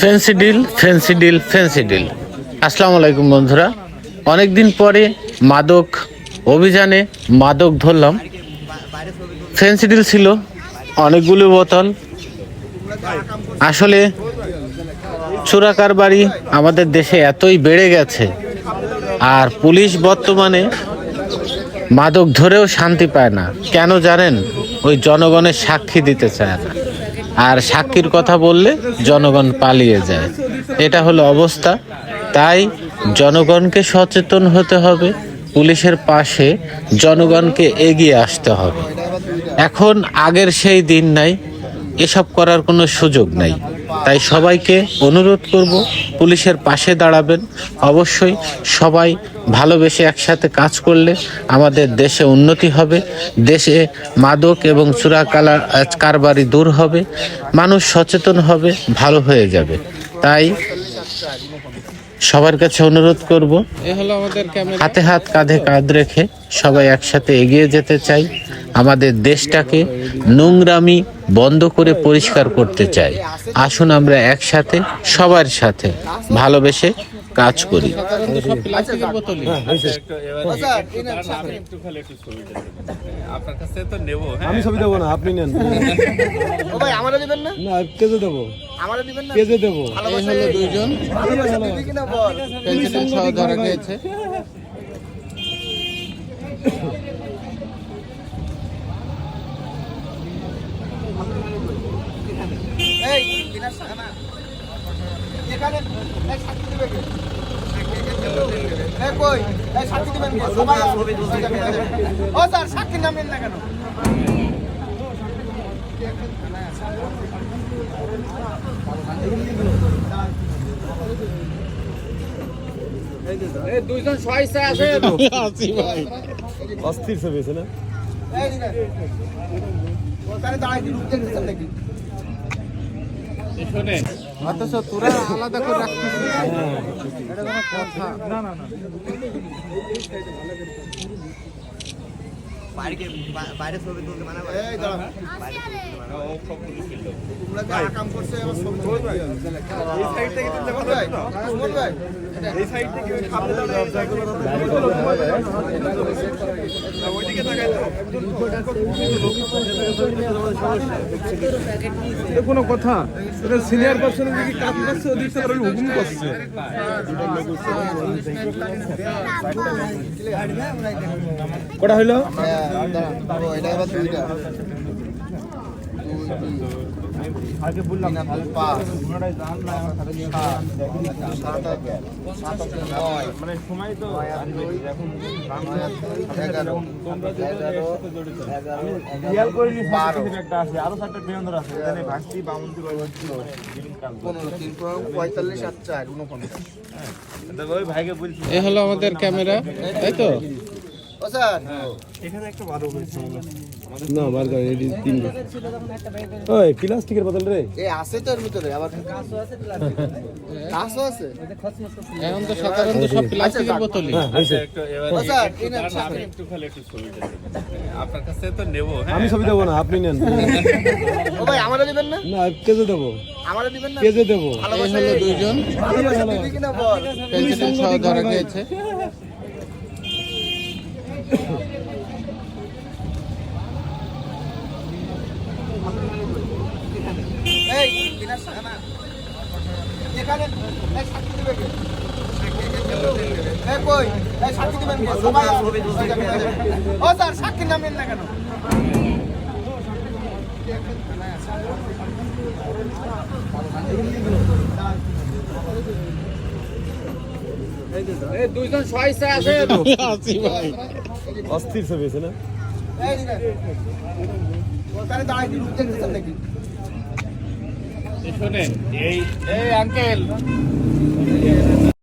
Fancy deal fancy deal fancy deal আসসালামু আলাইকুম বন্ধুরা। অনেকদিন পরে মাদক অভিযানে মাদক ধরলাম। ফেন্সি ডিল ছিল, অনেকগুলো বোতল। আসলে চোরাকার বাড়ি আমাদের দেশে এতই বেড়ে গেছে, আর পুলিশ বর্তমানে মাদক ধরেও শান্তি পায় না। কেন জানেন? ওই জনগণের সাক্ষী দিতে চায় না। আর সাক্ষীর কথা বললে জনগণ পালিয়ে যায়। এটা হলো অবস্থা। তাই জনগণকে সচেতন হতে হবে। পুলিশের পাশে জনগণকে এগিয়ে আসতে হবে। এখন আগের সেই দিন নাই। এসব করার কোনো সুযোগ নাই। তাই সবাইকে অনুরোধ করব পুলিশের পাশে দাঁড়াবেন। অবশ্যই সবাই ভালোবেসে একসাথে কাজ করলে আমাদের দেশে উন্নতি হবে দেশে মাদক এবং চোরা কালা কারবারি দূর হবে মানুষ সচেতন হবে ভালো হয়ে যাবে। তাই সবার কাছে অনুরোধ করব আমাদের হাতে হাত কাঁধে কাঁধ রেখে সবাই একসাথে এগিয়ে যেতে চাই। আমাদের দেশটাকে নোংরামি বন্ধ করে পরিষ্কার করতে চাই। আসুন আমরা একসাথে সবার সাথে ভালোবেসে কাজ করি। সাধারণত সব আপনার কাছে তো নেব হ্যাঁ আমি ছবি দেবো না আপনি নেন। ও ভাই আমারও দিবেন না? না কেজে দেবো। আমারও দিবেন না? কেজে দেবো। এই হলো দুইজন। ভালোবাসা দিবি কিনা বল? পেন্সিল সহ ধরা গিয়েছে এই দিনার সানা এখানে এই সাক্ষী দিবে কে এই কই এই সাক্ষী দিবেন কে সবাই ও স্যার সাক্ষী নামেন না কেন? দুইজন সহায়তা আছে অস্থির ছবি আছে না? অথচ তোরা আলাদা করে রাখতেছিস এটা কোনো কথা না না না বাইরে ছবি তুলতে মানা করে। এই দাঁড়া। তোমরা যা কাম করছে আমার ছবি তুলতে এই সাইড থেকে তুলতে পারবে সুমন ভাই এই সাইড থেকে সামনে দাঁড়ায় ওইদিকে তাকাই তো। কোনো কথা? এটা সিনিয়র পার্সনের দিকে কাজ করছে ওদিক ওরা হুকুম করছে। কটা হইল? দুইটা আগে বললাম মানে সময় তো রিয়াল করে একটা আছে আরও চারটা আছে এখানে পঁয়তাল্লিশ এ হলো আমাদের ক্যামেরা তাই তো ও স্যার। না বার করে এটি তিন ওই প্লাস্টিকের বোতল রে। এ আছে তো এর ভিতরে আবার কাঁচও আছে। এখন তো সাধারণত সব প্লাস্টিকের বোতলই। একটু এবার ও স্যার একটু খালি একটু দেবেন। আপনার কাছে তো নেব হ্যাঁ? আমি ছবি দেবো না আপনি নেন। ও ভাই আমারও দিবেন না? না কেজে দেবো। আমারও দিবেন না? কেজে দেবো। ভালোবাসা দুইজন। ভালোবাসা দিবি কিনা বল? পেন্সিল সহ ধরা গিয়েছে। সাক্ষী নামেন না কেন? দুইজন সহায়তা আছে। আছি ভাই। অস্থির ছবি আছে না? এই এই আঙ্কেল